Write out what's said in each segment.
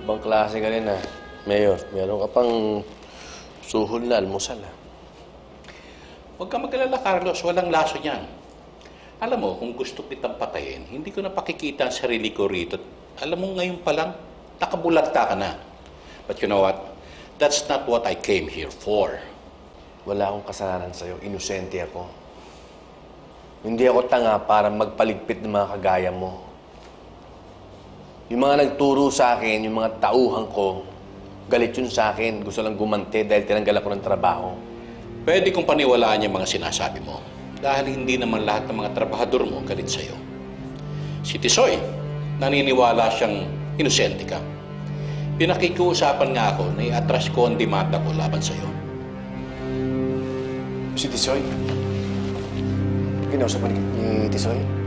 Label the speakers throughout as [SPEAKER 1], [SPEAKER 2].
[SPEAKER 1] Ibang klase ka rin, ah. Mayor, meron ka pang suhol na almusal, ah.
[SPEAKER 2] Huwag ka mag-alala, Carlos. Walang laso niyan. Alam mo, kung gusto kitang patayin, hindi ko na pakikita ang sarili ko rito. Alam mo, ngayon pa lang, nakabulagta ka na. But you know what? That's not what I came here for.
[SPEAKER 1] Wala akong kasalanan sa'yo. Inosente ako. Hindi ako tanga para magpaligpit ng mga kagaya mo. Yung mga nagturo sa akin, yung mga tauhan ko, galit yun sa akin. Gusto lang gumante dahil tinanggal ako ng trabaho.
[SPEAKER 2] Pwede kong paniwalaan yung mga sinasabi mo. Dahil hindi naman lahat ng mga trabahador mo galit sa'yo. Si Tisoy, naniniwala siyang inosente ka. Pinakikiusapan nga ako na i-atras ko ang demanda ko laban sa'yo.
[SPEAKER 1] Si Tisoy? Kinausap ni, ni Tisoy?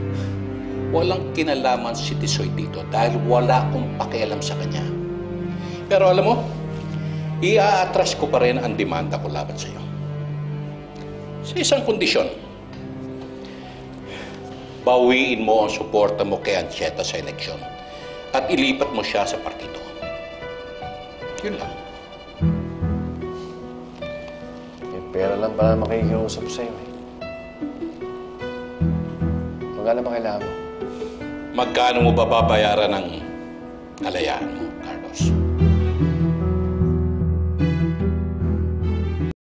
[SPEAKER 2] Walang kinalaman si Tisoy dito dahil wala akong pakialam sa kanya. Pero alam mo, i-atras ko pa rin ang demanda ko laban sa'yo. Sa isang kondisyon, bawiin mo ang suporta mo kay Ancheta sa eleksyon at ilipat mo siya sa partido. Yun lang.
[SPEAKER 1] May pera lang para makikiusap sa'yo, eh. Magkano ba kailangan mo?
[SPEAKER 2] Magkano mo ba babayaran ng kalayaan mo, Carlos?